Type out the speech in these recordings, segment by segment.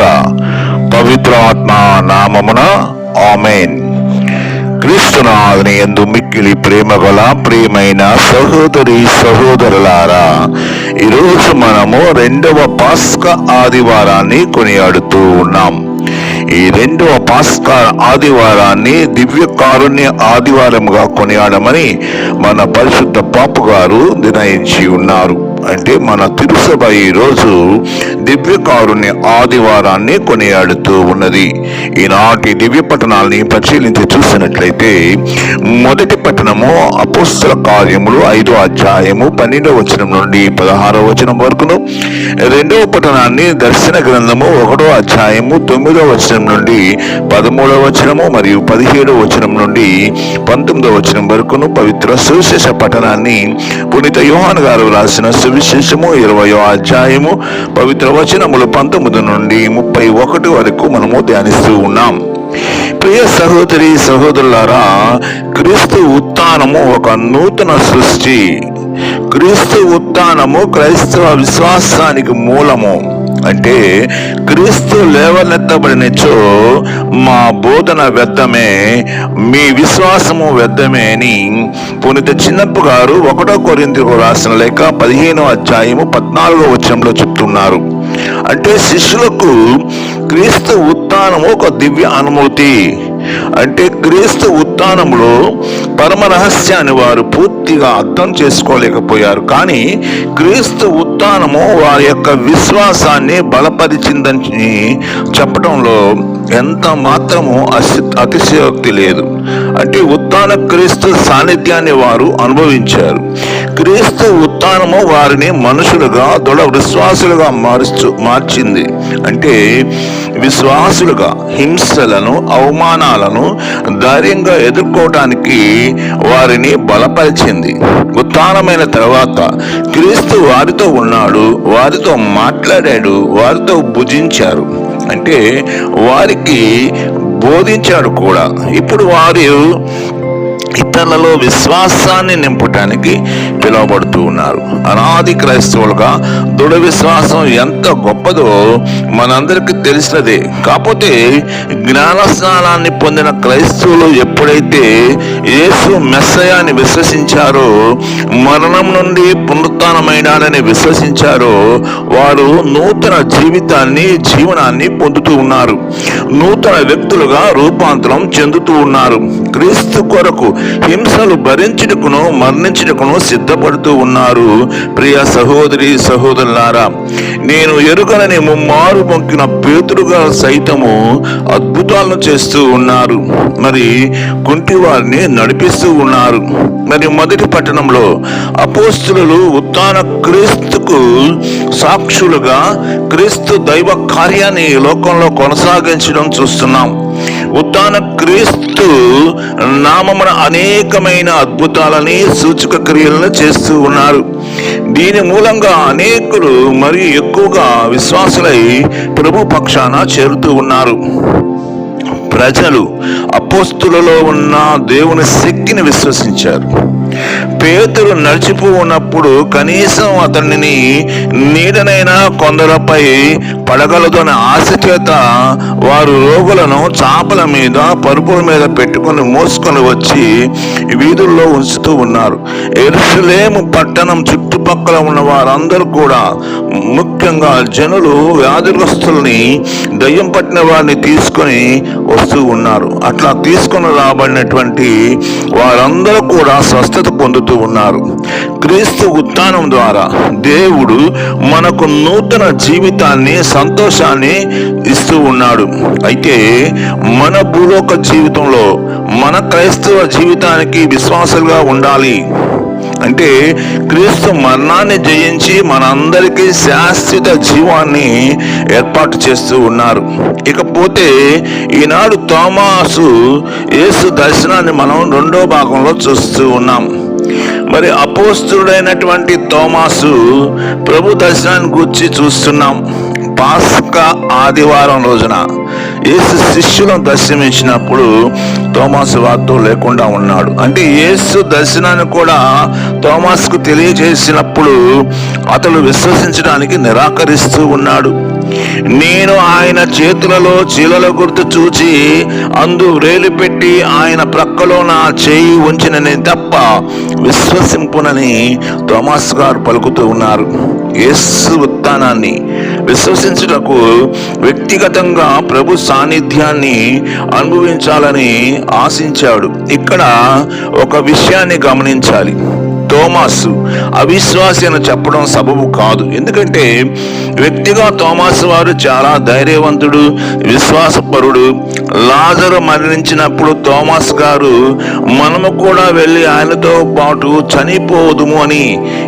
పుత్ర పవిత్ర ఆత్మ నామమున ఆమెన్. క్రీస్తునాథుని ఎందు మిక్కిలి ప్రేమ గల ప్రియమైన సహోదరి సహోదరులారా ఈరోజు మనము రెండవ పాస్క ఆదివారాన్ని కొనియాడుతూ ఉన్నాం. ఈ రెండవ పాస్కా ఆదివారాన్ని దివ్య కారుణ్య ఆదివారముగా కొనియాడమని మన పరిశుద్ధ పాపు గారు నిర్ణయించి ఉన్నారు. అంటే మన తిరుసభ ఈ రోజు ఆదివారాన్ని కొనియాడుతూ ఉన్నది. ఈనాటి దివ్య పట్టణాలని పరిశీలించి చూసినట్లయితే మొదటి పట్టణము అపుస్తల కార్యములు ఐదో అధ్యాయము పన్నెండవ వచనం నుండి పదహారవ వచనం వరకును. రెండవ పట్టణాన్ని దర్శన గ్రంథము ఒకటో అధ్యాయము తొమ్మిదవ వచనం నుండి పదమూడవ వచనము మరియు పదిహేడవ వచనం నుండి పంతొమ్మిదవ వచనం వరకును పవిత్ర సువిశేష పట్టణాన్ని పునీత యోహాన్ గారు రాసిన సువిశేషము ఇరవయో అధ్యాయము పవిత్ర వచనములు పంతొమ్మిది నుండి ముప్పై ఒకటి వరకు మనము ధ్యానిస్తూ ఉన్నాం. ప్రియ సహోదరి సహోదరులారా క్రీస్తు ఉత్థానము ఒక నూతన సృష్టి. క్రీస్తు ఉత్థానము క్రైస్తవ విశ్వాసానికి మూలము. అంటే క్రీస్తు లేవనెత్తబడినచో మా బోధన వ్యర్థమే మీ విశ్వాసము వ్యర్థమే అని పునీత చిన్నప్పు గారు ఒకటో కొరింతకు రాసిన లేక పదిహేనో అధ్యాయము పద్నాలుగో వచ్చంలో చెప్తున్నారు. అంటే శిష్యులకు క్రీస్తు ఉత్థానము ఒక దివ్య అనుమతి. అంటే క్రీస్తు ఉత్థానంలో పరమ రహస్యాన్ని వారు పూర్తిగా అర్థం చేసుకోలేకపోయారు. కానీ క్రీస్తు ఉత్థానము వారి యొక్క విశ్వాసాన్ని బలపరిచిందని చెప్పడంలో ఎంత మాత్రము అతిశయోక్తి లేదు. అంటే ఉత్తాన క్రీస్తు సాన్నిధ్యాన్ని వారు అనుభవించారు. క్రీస్తు ఉత్థానము వారిని మనుషులుగా దృఢ విశ్వాసులుగా మార్చు మార్చింది. అంటే విశ్వాసులుగా హింసలను అవమానాలను ధైర్యంగా ఎదుర్కోవడానికి వారిని బలపరిచింది. ఉత్థానమైన తర్వాత క్రీస్తు వారితో ఉన్నాడు వారితో మాట్లాడాడు వారితో భుజించారు. అంటే వారికి బోధించాడు కూడా. ఇప్పుడు వారు ఇతరులలో విశ్వాసాన్ని నింపటానికి పిలువబడుతూ ఉన్నారు. అనాది క్రైస్తవులుగా దృఢ విశ్వాసం ఎంత గొప్పదో మనందరికీ తెలిసినదే. కాకపోతే జ్ఞాన స్నానాన్ని పొందిన క్రైస్తవులు ఎప్పుడైతే యేసు మెస్సయాన్ని విశ్వసించారో మరణం నుండి పునరుత్నమైనాడని విశ్వసించారో వారు నూతన జీవితాన్ని జీవనాన్ని పొందుతూ ఉన్నారు. నూతన వ్యక్తులుగా రూపాంతరం చెందుతూ ఉన్నారు. క్రీస్తు కొరకు హింసలు భరించుటకును మరణించుటకును సిద్ధపడుతూ ఉన్నారు. ప్రియ సహోదరి సహోదరులారా నేను ఎరుకలని ముమ్మారు మొక్కిన పేతుడుగా సైతము అద్భుతాలను చేస్తూ ఉన్నారు. మరి కుంటి వారిని నడిపిస్తూ ఉన్నారు. మరి మొదటి పట్టణంలో అపోస్తులు ఉత్తాన క్రీస్తుకు సాక్షులుగా క్రీస్తు దైవ కార్యాన్ని లోకంలో కొనసాగించడం చూస్తున్నాం. ఉత్తాన క్రీస్తు నామమున అనేకమైన అద్భుతాలని సూచక క్రియలను చేస్తూ ఉన్నారు. దీని మూలంగా అనేకులు మరియు ఎక్కువగా విశ్వాసులై ప్రభు పక్షాన చేరుతూ ఉన్నారు. ప్రజలు అపోస్తులలో ఉన్న దేవుని శక్తిని విశ్వసించారు. పేతులు నడిచిపో ఉన్నప్పుడు కనీసం అతనిని నీడనైనా కొందరపై పడగలదనే ఆశ చేత వారు రోగులను చాపల మీద పరుపుల మీద పెట్టుకొని మోసుకొని వచ్చి వీధుల్లో ఉంచుతూ ఉన్నారు. ఎరుసలేము పట్టణం చుట్టూ చుట్టుపక్కల ఉన్న వారందరూ కూడా ముఖ్యంగా జనులు వ్యాధిగ్రస్తుల్ని దయ్యం పట్టిన వారిని తీసుకొని వస్తూ ఉన్నారు. అట్లా తీసుకొని రాబడినటువంటి వారందరూ కూడా స్వస్థత పొందుతూ ఉన్నారు. క్రీస్తు ఉత్థానం ద్వారా దేవుడు మనకు నూతన జీవితాన్ని సంతోషాన్ని ఇస్తూ ఉన్నాడు. అయితే మన భూలోక జీవితంలో మన క్రైస్తవ జీవితానికి విశ్వాసంగా ఉండాలి. అంటే క్రీస్తు మరణాన్ని జయించి మనందరికీ శాశ్వత జీవాన్ని ఏర్పాటు చేస్తూ ఉన్నారు. ఇకపోతే ఈనాడు తోమాసు యేసు దర్శనాన్ని మనం రెండో భాగంలో చూస్తూ ఉన్నాం. మరి అపోస్తుడైనటువంటి తోమాసు ప్రభు దర్శనాన్ని గురించి చూస్తున్నాం. పాస్కా ఆదివారం రోజున యేసు శిష్యులను దర్శనమిచ్చినప్పుడు తోమాసు వారితో లేకుండా ఉన్నాడు. అంటే యేసు దర్శనాన్ని కూడా తోమాస్కు తెలియజేసినప్పుడు అతడు విశ్వసించడానికి నిరాకరిస్తూ ఉన్నాడు. నేను ఆయన చేతులలో చీలల గుర్తు చూచి అందు వ్రేలు పెట్టి ఆయన ప్రక్కలో నా చేయి ఉంచినని తప్ప విశ్వసింపునని థోమాస్ గారు పలుకుతూ ఉన్నారు. యేసు ఉత్థానాన్ని విశ్వసించుటకు వ్యక్తిగతంగా ప్రభు సాన్నిధ్యాన్ని అనుభవించాలని ఆశించాడు. ఇక్కడ ఒక విషయాన్ని గమనించాలి. తోమాసు. అవిశ్వాసి అని చెప్పడం సబబు కాదు. ఎందుకంటే వ్యక్తిగా తోమాసు వారు చాలా ధైర్యవంతుడు విశ్వాసపరుడు. లాజరు మరణించినప్పుడు తోమాస్ గారు మనము కూడా వెళ్ళి ఆయనతో పాటు చనిపోదుము అని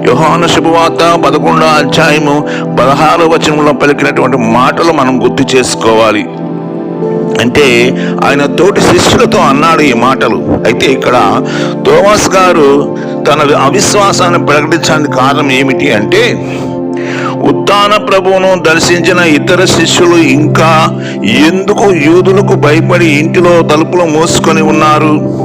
యోహాను శుభవార్త పదకొండో అధ్యాయము పదహారో వచనంలో పలికినటువంటి మాటలు మనం గుర్తు చేసుకోవాలి. అంటే ఆయన తోటి శిష్యులతో అన్నాడు ఈ మాటలు. అయితే ఇక్కడ తోమాస్ గారు తన అవిశ్వాసాన్ని ప్రకటించడానికి కారణం ఏమిటి అంటే ఉత్తాన ప్రభువును దర్శించిన ఇతర శిష్యులు ఇంకా ఎందుకు యూదులకు భయపడి ఇంటిలో తలుపులు మూసుకొని ఉన్నారు?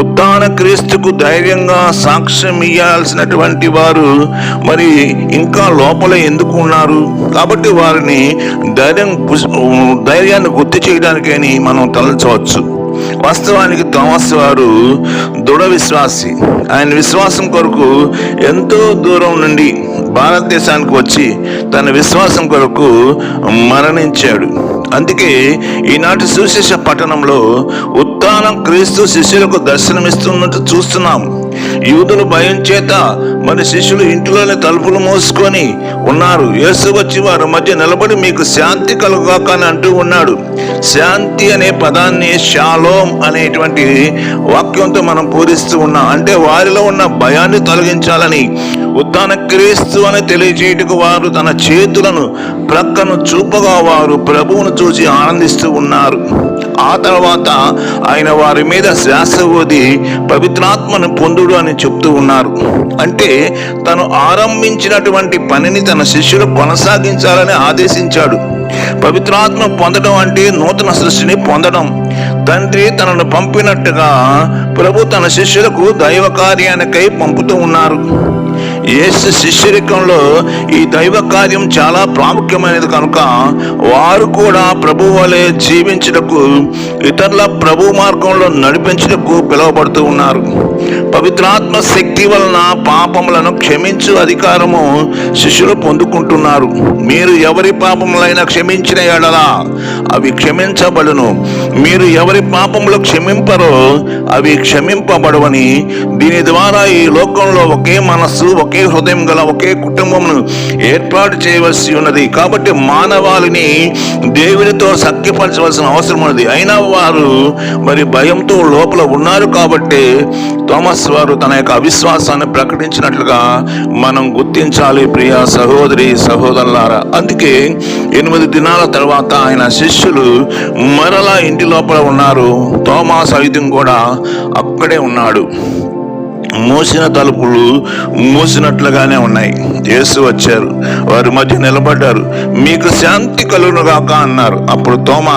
ఉత్తాన క్రీస్తుకు ధైర్యంగా సాక్ష్యం ఇయ్యాల్సినటువంటి వారు మరి ఇంకా లోపల ఎందుకు ఉన్నారు? కాబట్టి వారిని ధైర్యం ధైర్యాన్ని గుర్తు చేయడానికని మనం తలచవచ్చు. వాస్తవానికి థామస్ వారు దృఢ విశ్వాసి. ఆయన విశ్వాసం కొరకు ఎంతో దూరం నుండి భారతదేశానికి వచ్చి తన విశ్వాసం కొరకు మరణించాడు. అందుకే ఈనాటి సుశేష పట్టణంలో ఉత్తానం క్రీస్తు శిష్యులకు దర్శనమిస్తున్నట్టు చూస్తున్నాం. యూదులు భయం చేత మరి శిష్యులు ఇంటిలోనే తలుపులు మోసుకొని ఉన్నారు. యేసు వచ్చి వారి మధ్య నిలబడి మీకు శాంతి కలుగాక అని అంటూ ఉన్నాడు. శాంతి అనే పదాన్ని షాలోం అనేటువంటి వాక్యంతో మనం పూరిస్తూ ఉన్నాం. అంటే వారిలో ఉన్న భయాన్ని తొలగించాలని ఉత్తాన క్రీస్తు అని తెలియజేయటకు వారు తన చేతులను ప్రక్కను చూపగా వారు ప్రభువును చూసి ఆనందిస్తూ ఉన్నారు. ఆ తర్వాత ఆయన వారి మీద శ్వాస పవిత్రాత్మను పొందుడు అని చెప్తూ ఉన్నారు. అంటే తను ఆరంభించినటువంటి పనిని తన శిష్యులు కొనసాగించాలని ఆదేశించాడు. పవిత్రాత్మ పొందడం అంటే నూతన సృష్టిని పొందడం. తండ్రి తనను పంపినట్టుగా ప్రభు తన శిష్యులకు దైవ కార్యానికై పంపుతూ ఉన్నారు. యేసు శిష్యరికంలో ఈ దైవ కార్యం చాలా ప్రాముఖ్యమైనది కనుక వారు కూడా ప్రభు వలె జీవించుటకు ఇతరుల ప్రభు మార్గంలో నడిపించుటకు పిలువబడుతూ ఉన్నారు. పవిత్రాత్మ శక్తి వలన పాపములను క్షమించు అధికారము శిష్యులు పొందుకుంటున్నారు. మీరు ఎవరి పాపములైనా క్షమించిన ఎడలా అవి క్షమించబడును. మీరు ఎవరి పాపములు క్షమింపరో అవి క్షమింపబడవని దీని ద్వారా ఈ లోకంలో ఒకే మనస్సు ఒకే హృదయం గల ఒకే కుటుంబమును ఏర్పాటు చేయవలసి ఉన్నది. కాబట్టి మానవాళిని దేవునితో సఖ్యపరచవలసిన అవసరం ఉన్నది. అయినా వారు మరి భయంతో లోపల ఉన్నారు కాబట్టి థామస్ వారు తన యొక్క అవిశ్వాసాన్ని ప్రకటించినట్లుగా మనం గుర్తించాలి ప్రియ సహోదరి సహోదరులారా. అందుకే ఎనిమిది దినాల తర్వాత ఆయన శిష్యులు మరలా ఇంటి లోపల ఉన్నారు. తోమా సైతం కూడా అక్కడే ఉన్నాడు. మూసిన తలుపులు మూసినట్లుగానే ఉన్నాయి. యేసు వచ్చారు. వారి మధ్య నిలబడ్డారు. మీకు శాంతి కలుగునుగాక అన్నారు. అప్పుడు తోమ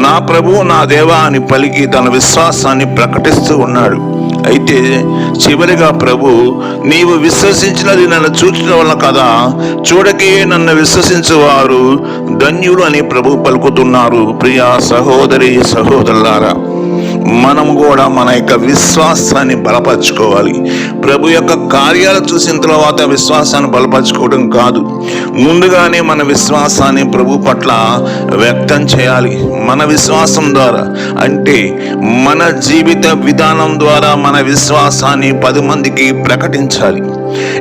నా ప్రభు నా దేవా అని పలికి తన విశ్వాసాన్ని ప్రకటిస్తూ ఉన్నాడు. అయితే చివరిగా ప్రభు నీవు విశ్వసించినది నన్ను చూచిన వల్ల కదా చూడకే నన్ను విశ్వసించువారు ధన్యుడు అని ప్రభు పలుకుతున్నారు. ప్రియా సహోదరి సహోదరులారా మనం కూడా మన యొక్క విశ్వాసాన్ని బలపరచుకోవాలి. ప్రభు యొక్క కార్యాలు చూసిన తర్వాత విశ్వాసాన్ని బలపరచుకోవడం కాదు. ముందుగానే మన విశ్వాసాన్ని ప్రభు పట్ల వ్యక్తం చేయాలి. మన విశ్వాసం ద్వారా. అంటే మన జీవిత విధానం ద్వారా మన విశ్వాసాన్ని పది మందికి ప్రకటించాలి.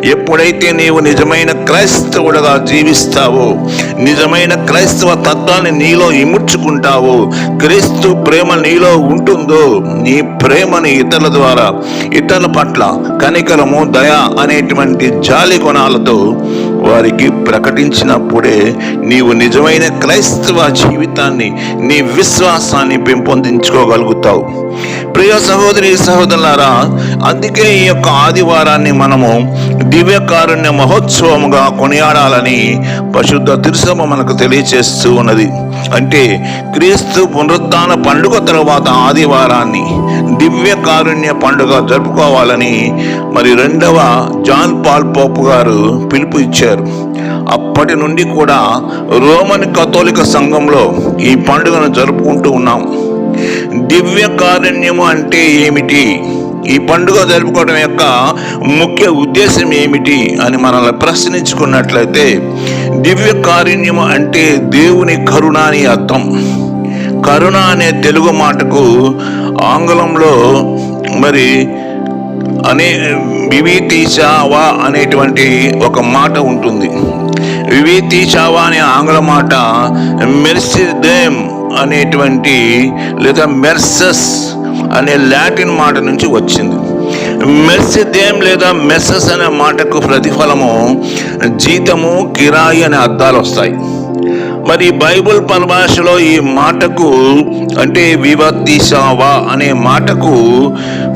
ఎప్పుడైతే నీవు నిజమైన క్రైస్తవుడుగా జీవిస్తావో నిజమైన క్రైస్తవ తత్వాన్ని నీలో ఇముడ్చుకుంటావో క్రీస్తు ప్రేమ నీలో ఉంటుందో నీ ప్రేమని ఇతరుల ద్వారా ఇతరుల పట్ల కనికరము దయ అనేటువంటి జాలి గుణాలతో వారికి ప్రకటించినప్పుడే నీవు నిజమైన క్రైస్తవ జీవితాన్ని నీ విశ్వాసాన్ని పెంపొందించుకోగలుగుతావు. ప్రియ సహోదరి సహోదరులారా అందుకే ఈ యొక్క ఆదివారాన్ని మనము దివ్యకారుణ్య మహోత్సవముగా కొనియాడాలని పరిశుద్ధ తిరుసభ మనకు తెలియచేస్తూ ఉన్నది. అంటే క్రీస్తు పునరుద్ధాన పండుగ తరువాత ఆదివారాన్ని దివ్య కారుణ్య పండుగ జరుపుకోవాలని మరి రెండవ జాన్ పాల్ పోపు గారు పిలుపు ఇచ్చారు అప్పటి నుండి కూడా రోమన్ కథోలిక సంఘంలో ఈ పండుగను జరుపుకుంటూ ఉన్నాం. దివ్య కారుణ్యము అంటే ఏమిటి? ఈ పండుగ జరుపుకోవడం యొక్క ముఖ్య ఉద్దేశం ఏమిటి అని మనల్ని ప్రశ్నించుకున్నట్లయితే దివ్య కారుణ్యము అంటే దేవుని కరుణ అని అర్థం. కరుణ అనే తెలుగు మాటకు ఆంగ్లంలో మరి అనే వివితీశావా అనేటువంటి ఒక మాట ఉంటుంది. వివితీశావా అనే ఆంగ్ల మాట మెర్సిదేమ్ అనేటువంటి లేదా మెర్సస్ అనే లాటిన్ మాట నుంచి వచ్చింది. మెర్సిదేమ్ లేదా మెస్సస్ అనే మాటకు ప్రతిఫలము జీతము కిరాయి అనే అర్థాలు వస్తాయి. మరి బైబుల్ పరిభాషలో ఈ మాటకు అంటే వివర్తిసావా అనే మాటకు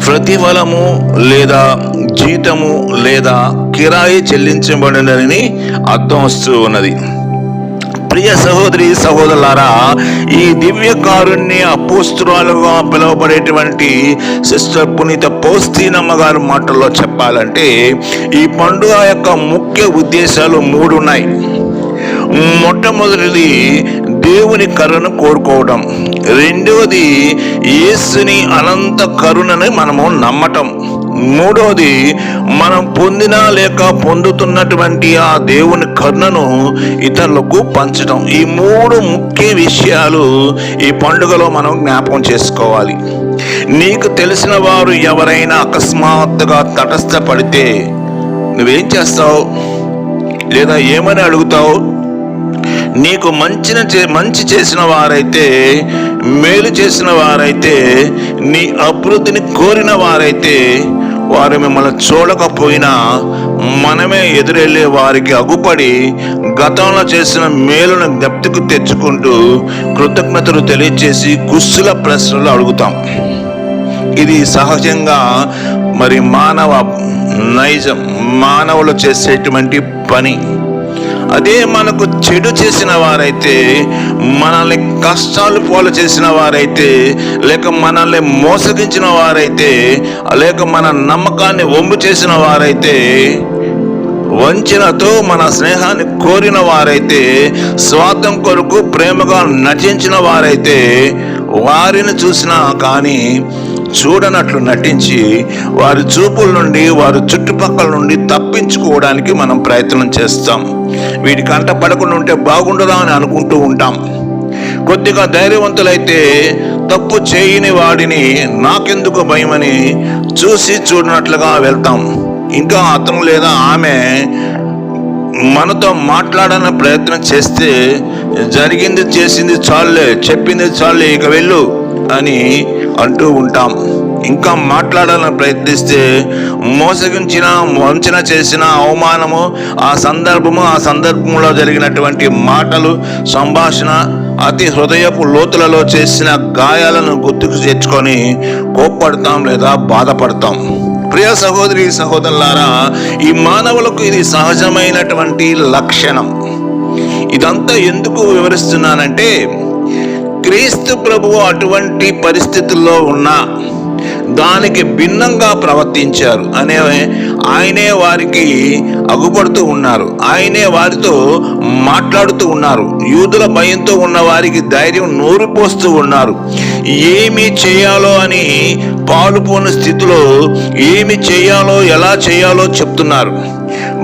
ప్రతిఫలము లేదా జీతము లేదా కిరాయి చెల్లించబడినని అర్థం వస్తూ ఉన్నది. ప్రియ సహోదరి సహోదరులారా ఈ దివ్య కారుణ్య అపోస్తురాలుగా పిలువబడేటువంటి సిస్టర్ పునీత పౌస్తీనమ్మ గారి మాటల్లో చెప్పాలంటే ఈ పండుగ యొక్క ముఖ్య ఉద్దేశాలు మూడు ఉన్నాయి మొట్టమొదటిది దేవుని కరుణ కోరుకోవడం. రెండవది యేసుని అనంత కరుణని మనము నమ్మటం. మూడవది మనం పొందిన లేక పొందుతున్నటువంటి ఆ దేవుని కరుణను ఇతరులకు పంచడం ఈ మూడు ముఖ్య విషయాలు ఈ పండుగలో మనం జ్ఞాపకం చేసుకోవాలి. నీకు తెలిసిన వారు ఎవరైనా అకస్మాత్తుగా తటస్థపడితే నువ్వేం చేస్తావు? లేదా ఏమని అడుగుతావు? నీకు మంచిన చే- మంచి చేసిన వారైతే మేలు చేసిన వారైతే నీ అభివృద్ధిని కోరిన వారైతే వారు మిమ్మల్ని చూడకపోయినా మనమే ఎదురెళ్ళే వారికి అగుపడి గతంలో చేసిన మేలును జ్ఞప్తికి తెచ్చుకుంటూ కృతజ్ఞతలు తెలియచేసి గుస్సుల ప్రశ్నలు అడుగుతాం. ఇది సహజంగా మరి మానవ నైజం మానవులు చేసేటువంటి పని. అదే మనకు చెడు చేసిన వారైతే మనల్ని కష్టాలు పోలు చేసిన వారైతే లేక మనల్ని మోసగించిన వారైతే లేక మన నమ్మకాన్ని ఒంపు చేసిన వారైతే వంచనతో మన స్నేహాన్ని కోరిన వారైతే స్వార్థం కొరకు ప్రేమగా నటించిన వారైతే వారిని చూసినా కానీ చూడనట్లు నటించి వారి చూపుల నుండి వారి చుట్టుపక్కల నుండి తప్పించుకోవడానికి మనం ప్రయత్నం చేస్తాం. వీటి కంట పడకుండా ఉంటే బాగుండదా అని అనుకుంటూ ఉంటాం. కొద్దిగా ధైర్యవంతులైతే తప్పు చేయని వాడిని నాకెందుకు భయమని చూసి చూడనట్లుగా వెళ్తాం. ఇంకా అతను లేదా ఆమె మనతో మాట్లాడాలని ప్రయత్నం చేస్తే జరిగింది చేసింది చాలులే చెప్పింది చాలులే ఇక వెళ్ళు అని అంటూ ఉంటాం. ఇంకా మాట్లాడాలని ప్రయత్నిస్తే మోసగించిన వంచన చేసిన అవమానము ఆ సందర్భము ఆ సందర్భంలో జరిగినటువంటి మాటలు సంభాషణ అతి హృదయపు లోతులలో చేసిన గాయాలను గుర్తుకు తెచ్చుకొని కోప్పడతాం లేదా బాధపడతాం. ప్రియ సహోదరి సహోదరులారా ఈ మానవులకు ఇది సహజమైనటువంటి లక్షణం. ఇదంతా ఎందుకు వివరిస్తున్నానంటే క్రీస్తు ప్రభువు అటువంటి పరిస్థితుల్లో ఉన్నా దానికి భిన్నంగా ప్రవర్తించారు. అనే ఆయనే వారికి అగుపడుతూ ఉన్నారు. ఆయనే వారితో మాట్లాడుతూ ఉన్నారు. యూదుల భయంతో ఉన్న వారికి ధైర్యం నూరిపోస్తూ ఉన్నారు. ఏమి చేయాలో అని పాలుపోని స్థితిలో ఏమి చేయాలో ఎలా చేయాలో చెప్తున్నారు.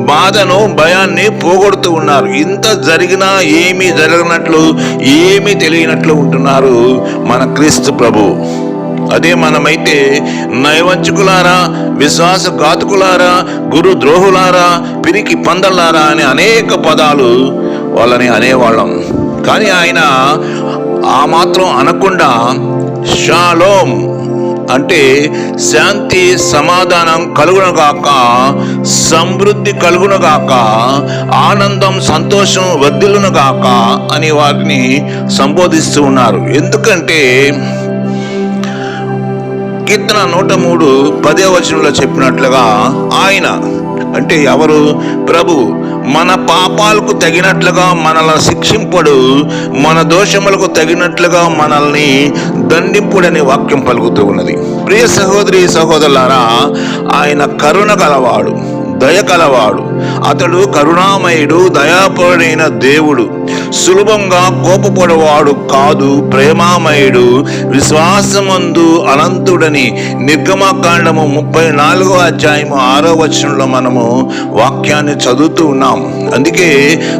బాధను భయాన్ని పోగొడుతూ ఉన్నారు. ఇంత జరిగినా ఏమీ జరగనట్లు ఏమీ తెలియనట్లు ఉంటున్నారు మన క్రీస్తు ప్రభు. అదే మనమైతే నైవాజ్కులారా విశ్వాస ఘాతుకులారా గురు ద్రోహులారా పిరికి పందలారా అనే అనేక పదాలు వాళ్ళని అనేవాళ్ళం. కానీ ఆయన ఆ మాత్రం అనకుండా షాలోమ్ అంటే శాంతి సమాధానం కలుగునగాక సమృద్ధి కలుగునగాక ఆనందం సంతోషం వర్ధిల్లునగాక అని వారిని సంబోధిస్తూ ఉన్నారు. ఎందుకంటే కీర్తన నూట మూడు పదే వచనంలో చెప్పినట్లుగా ఆయన అంటే ఎవరు? ప్రభు మన పాపాలకు తగినట్లుగా మనల్ని శిక్షింపడు మన దోషములకు తగినట్లుగా మనల్ని దండింపుడని వాక్యం పలుకుతూ ఉన్నది. ప్రియ సహోదరి సహోదరులారా ఆయన కరుణ గలవాడు దయ కలవాడు అతడు కరుణామయుడు దయాపరుడైన దేవుడు. సులభంగా కోపపడవాడు కాదు ప్రేమామయుడు విశ్వాసమందు అనంతుడని నిర్గమకాండము ముప్పై నాలుగో అధ్యాయము ఆరో వచనంలో మనము వాక్యాన్ని చదువుతూ ఉన్నాం. అందుకే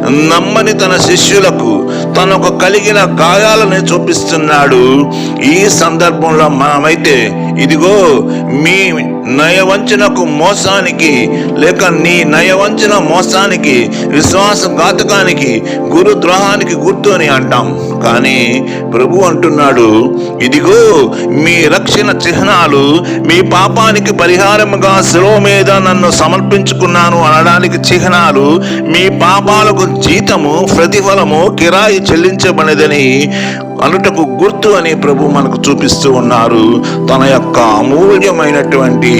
నమ్మని తన శిష్యులకు తనకు కలిగిన గాయాలని చూపిస్తున్నాడు. ఈ సందర్భంలో మనమైతే ఇదిగో మీ నయవంచనకు మోసానికి లేక నీ నయవంచన మోసానికి విశ్వాస ఘాతకానికి గురు ద్రోహానికి గుర్తు అని అంటాం. కానీ ప్రభు అంటున్నాడు ఇదిగో మీ రక్షణ చిహ్నాలు మీ పాపానికి పరిహారముగా శిలో మీద నన్ను సమర్పించుకున్నాను అనడానికి చిహ్నాలు మీ పాపాలకు జీతము ప్రతిఫలము కిరాయి చెల్లించబడదని అనుటకు గుర్తు అని ప్రభు మనకు చూపిస్తూ ఉన్నారు. తన యొక్క అమూల్యమైనటువంటి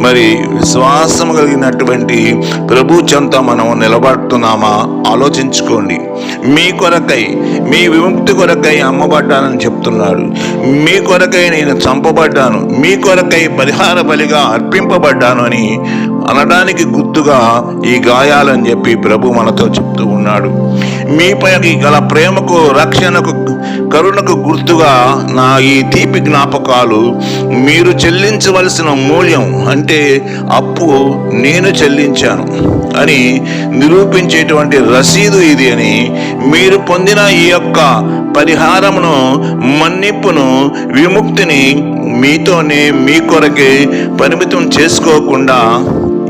మరి విశ్వాసం కలిగినటువంటి ప్రభు చెంత మనం నిలబడుతున్నామా? ఆలోచించుకోండి. మీ కొరకై మీ విముక్తి కొరకై అమ్మబడ్డానని చెప్తున్నాడు మీ కొరకై నేను చంపబడ్డాను. మీ కొరకై పరిహార బలిగా అర్పింపబడ్డాను అని అనడానికి గుర్తుగా ఈ గాయాలని చెప్పి ప్రభు మనతో చెప్తూ ఉన్నాడు. మీపైకి గల ప్రేమకు రక్షణకు కరుణకు గుర్తుగా నా ఈ తీపి జ్ఞాపకాలు మీరు చెల్లించవలసిన మూల్యం అంటే అప్పు నేను చెల్లించాను అని నిరూపించేటువంటి రసీదు ఇది అని మీరు పొందిన ఈ యొక్క పరిహారమును మన్నిప్పును విముక్తిని మీతోనే మీ కొరకే పరిమితం చేసుకోకుండా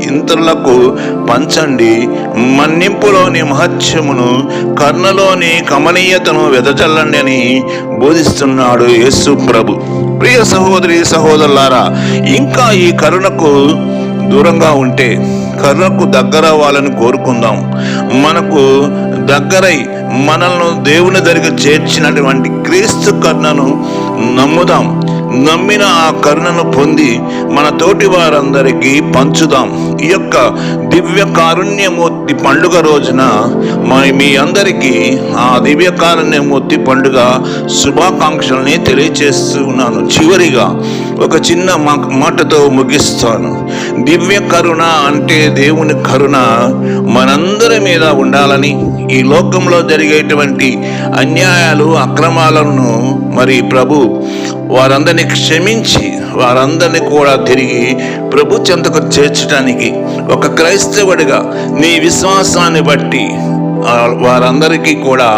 ఇంతరులకు పంచండి. మన్నింపులోని మహత్యమును కర్ణలోని కమనీయతను వెదజల్లండి అని బోధిస్తున్నాడు యేసు ప్రభు. ప్రియ సహోదరి సహోదరులారా ఇంకా ఈ కరుణకు దూరంగా ఉంటే కరుణకు దగ్గర అవ్వాలని కోరుకుందాం. మనకు దగ్గరై మనల్ని దేవుని దగ్గర చేర్చినటువంటి క్రీస్తు కర్ణను నమ్ముదాం. నమ్మిన ఆ కరుణను పొంది మన తోటి వారందరికీ పంచుదాం. ఈ యొక్క దివ్య కారుణ్యమూర్తి పండుగ రోజున మీ అందరికీ ఆ దివ్య కారుణ్యమూర్తి పండుగ శుభాకాంక్షల్ని తెలియచేస్తున్నాను. చివరిగా ఒక చిన్న మాటతో ముగిస్తాను. దివ్య కరుణ అంటే దేవుని కరుణ మనందరి మీద ఉండాలని ఈ లోకంలో జరిగేటువంటి అన్యాయాలు అక్రమాలను మరి ప్రభు వారందరినీ క్షమించి వారందరినీ కూడా తిరిగి ప్రభు చెంతకు చేర్చడానికి ఒక క్రైస్తవుడిగా నీ విశ్వాసాన్ని బట్టి వారందరికీ కూడా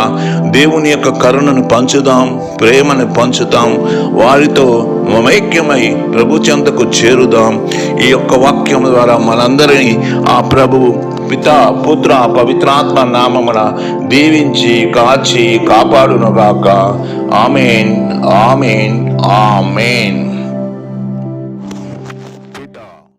దేవుని యొక్క కరుణను పంచుదాం ప్రేమను పంచుతాం వారితో మమైక్యమై ప్రభు చెంతకు చేరుదాం. ఈ యొక్క వాక్యం ద్వారా మనందరినీ ఆ ప్రభువు పిత పుత్ర పవిత్రాత్మ నామమున దీవించి కాచి కాపాడునుగాక. Amen amen amen.